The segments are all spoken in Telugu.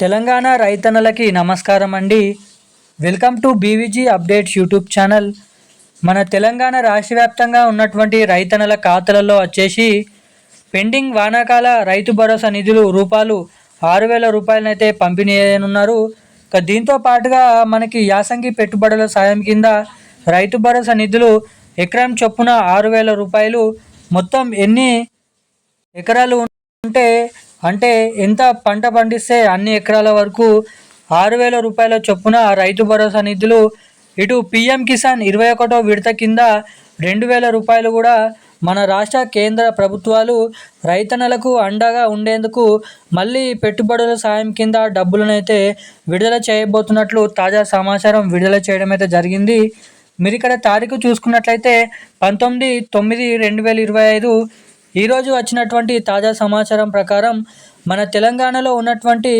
తెలంగాణ రైతన్నలకి నమస్కారం అండి welcome to BVG updates YouTube channel. మన తెలంగాణ రాష్ట్ర వ్యాప్తంగా ఉన్నటువంటి రైతన్నల ఖాతాలలో వచ్చేసి పెండింగ్ వానాకాల రైతు భరోసా నిధులు రూపాయలు ఆరు వేల రూపాయలనైతే పంపిణీ చేయనున్నారు. ఇక దీంతో పాటుగా మనకి యాసంగి పెట్టుబడుల సాయం కింద రైతు భరోసా నిధులు ఎకరం చొప్పున ఆరు వేల రూపాయలు. మొత్తం ఎన్ని ఎకరాలు ఉంటే అంటే ఎంత పంట పండిస్తే అన్ని ఎకరాల వరకు ఆరు వేల రూపాయల చొప్పున రైతు భరోసా నిధులు ఇటు పిఎం కిసాన్ ఇరవై ఒకటో విడత కింద రెండు వేల రూపాయలు కూడా మన రాష్ట్ర కేంద్ర ప్రభుత్వాలు రైతన్నలకు అండగా ఉండేందుకు మళ్ళీ పెట్టుబడుల సాయం కింద డబ్బులనైతే విడుదల చేయబోతున్నట్లు తాజా సమాచారం విడుదల చేయడం అయితే జరిగింది. మీరు ఇక్కడ తారీఖు చూసుకున్నట్లయితే పంతొమ్మిది తొమ్మిది రెండు వేల ఇరవై ఐదు ఈరోజు వచ్చినటువంటి తాజా సమాచారం ప్రకారం మన తెలంగాణలో ఉన్నటువంటి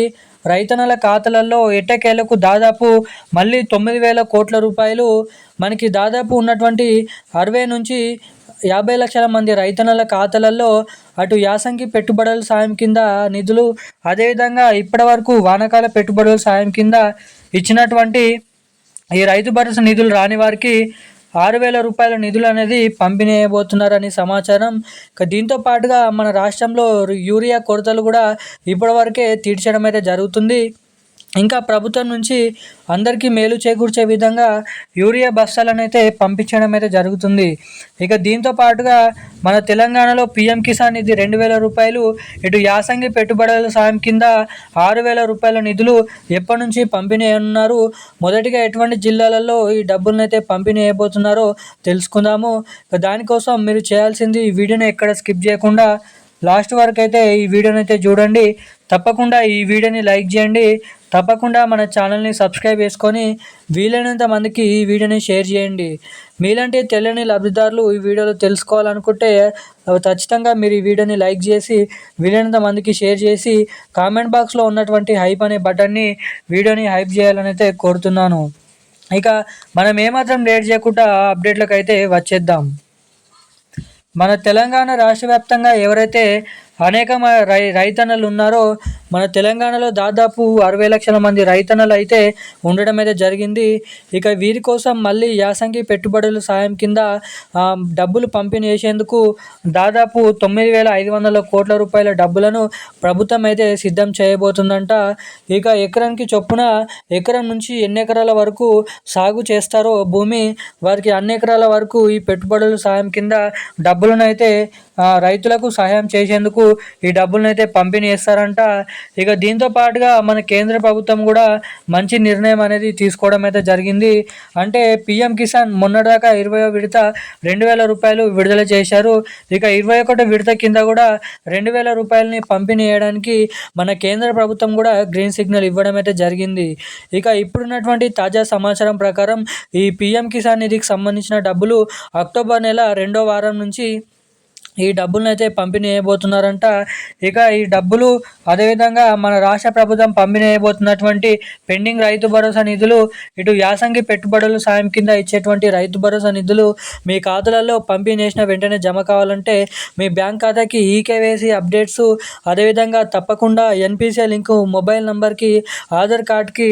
రైతన్నల ఖాతాలలో ఎట్టకేలకు దాదాపు మళ్ళీ తొమ్మిది వేల కోట్ల రూపాయలు మనకి దాదాపు ఉన్నటువంటి అరవై నుంచి యాభై లక్షల మంది రైతన్నల ఖాతాలలో అటు యాసంగి పెట్టుబడుల సాయం కింద నిధులు అదేవిధంగా ఇప్పటివరకు వానకాల పెట్టుబడుల సాయం కింద ఇచ్చినటువంటి ఈ రైతు భరోసా నిధులు రాని వారికి ఆరు వేల రూపాయల నిధులు అనేది పంపిణీ చేయబోతున్నారని సమాచారం దీంతో పాటుగా మన రాష్ట్రంలో యూరియా కొరతలు కూడా ఇప్పటివరకే తీర్చడం అయితే జరుగుతుంది. ఇంకా ప్రభుత్వం నుంచి అందరికీ మేలు చేకూర్చే విధంగా యూరియా బస్తాలను అయితే పంపించడం అయితే జరుగుతుంది. ఇక దీంతో పాటుగా మన తెలంగాణలో పిఎం కిసాన్ నిధి రెండు వేల రూపాయలు ఇటు యాసంగి పెట్టుబడుల సాయం కింద ఆరు వేల రూపాయల నిధులు ఎప్పటి నుంచి పంపిణీ అన్నారు మొదటిగా ఎటువంటి జిల్లాలలో ఈ డబ్బులను అయితే పంపిణీ అయిపోతున్నారో తెలుసుకుందాము. ఇక దానికోసం మీరు చేయాల్సింది ఈ వీడియోని ఎక్కడ స్కిప్ చేయకుండా లాస్ట్ వరకు అయితే ఈ వీడియోని అయితే చూడండి. తప్పకుండా ఈ వీడియోని లైక్ చేయండి. తప్పకుండా మన ఛానల్ని సబ్స్క్రైబ్ చేసుకొని వీలైనంత మందికి ఈ వీడియోని షేర్ చేయండి. మీలాంటి తెలియని లబ్ధిదారులు ఈ వీడియోలో తెలుసుకోవాలనుకుంటే ఖచ్చితంగా మీరు ఈ వీడియోని లైక్ చేసి వీలైనంత మందికి షేర్ చేసి కామెంట్ బాక్స్లో ఉన్నటువంటి హైప్ అనే బటన్ని వీడియోని హైప్ చేయాలని అయితే కోరుతున్నాను. ఇక మనం ఏమాత్రం లేట్ చేయకుండా అప్డేట్లకు అయితే వచ్చేద్దాం. మన తెలంగాణ రాష్ట్ర వ్యాప్తంగా ఎవరైతే అనేక రై రైతన్నలు ఉన్నారో మన తెలంగాణలో దాదాపు అరవై లక్షల మంది రైతన్నలు అయితే ఉండడం అయితే జరిగింది. ఇక వీరి కోసం మళ్ళీ యాసంగి పెట్టుబడుల సాయం కింద డబ్బులు పంపిణీ చేసేందుకు దాదాపు తొమ్మిది వేల ఐదు వందల కోట్ల రూపాయల డబ్బులను ప్రభుత్వం అయితే సిద్ధం చేయబోతుందంట. ఇక ఎకరానికి చొప్పున ఎకరం నుంచి ఎన్ని ఎకరాల వరకు సాగు చేస్తారో భూమి వారికి అన్ని ఎకరాల వరకు ఈ పెట్టుబడుల సాయం కింద డబ్బులను అయితే రైతులకు సహాయం చేసేందుకు ఈ డబ్బులను అయితే పంపిణీ చేస్తారంట. ఇక దీంతో పాటుగా మన కేంద్ర ప్రభుత్వం కూడా మంచి నిర్ణయం అనేది తీసుకోవడం అయితే జరిగింది. అంటే పిఎం కిసాన్ మొన్నటిదాకా ఇరవై విడత రెండు వేల రూపాయలు విడుదల చేశారు. ఇక ఇరవై ఒకటి విడత కింద కూడా రెండు వేల రూపాయలని పంపిణీ చేయడానికి మన కేంద్ర ప్రభుత్వం కూడా గ్రీన్ సిగ్నల్ ఇవ్వడం అయితే జరిగింది. ఇక ఇప్పుడున్నటువంటి తాజా సమాచారం ప్రకారం ఈ పిఎం కిసాన్ నిధికి సంబంధించిన డబ్బులు అక్టోబర్ నెల రెండో వారం నుంచి ఈ డబ్బులను అయితే పంపిణీ చేయబోతున్నారంట ఇక ఈ డబ్బులు అదేవిధంగా మన రాష్ట్ర ప్రభుత్వం పంపిణీ చేయబోతున్నటువంటి పెండింగ్ రైతు భరోసా నిధులు ఇటు యాసంగి పెట్టుబడుల సాయం కింద ఇచ్చేటువంటి రైతు భరోసా నిధులు మీ ఖాతాలలో పంపిణీ చేసిన వెంటనే జమ కావాలంటే మీ బ్యాంక్ ఖాతాకి ఈకేవైసీ అప్డేట్స్ అదేవిధంగా తప్పకుండా ఎన్పిసిఐ లింకు మొబైల్ నెంబర్కి ఆధార్ కార్డ్కి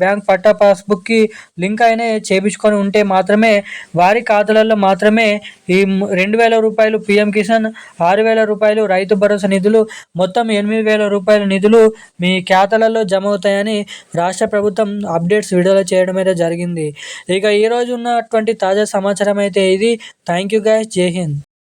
బ్యాంక్ పట్టా పాస్బుక్కి లింక్ అయినా చేపించుకొని ఉంటే మాత్రమే వారి ఖాతాలలో మాత్రమే ఈ రెండు వేల రూపాయలు పిఎంకి కిసాన్ ఆరు వేల రూపాయలు రైతు భరోసా నిధులు మొత్తం ఎనిమిది వేల రూపాయల నిధులు మీ ఖాతాలలో జమ అవుతాయని రాష్ట్ర ప్రభుత్వం అప్డేట్స్ విడుదల చేయడం అయితే జరిగింది. ఇక ఈరోజు ఉన్నటువంటి తాజా సమాచారం అయితే ఇది. Thank you guys. జై హింద్.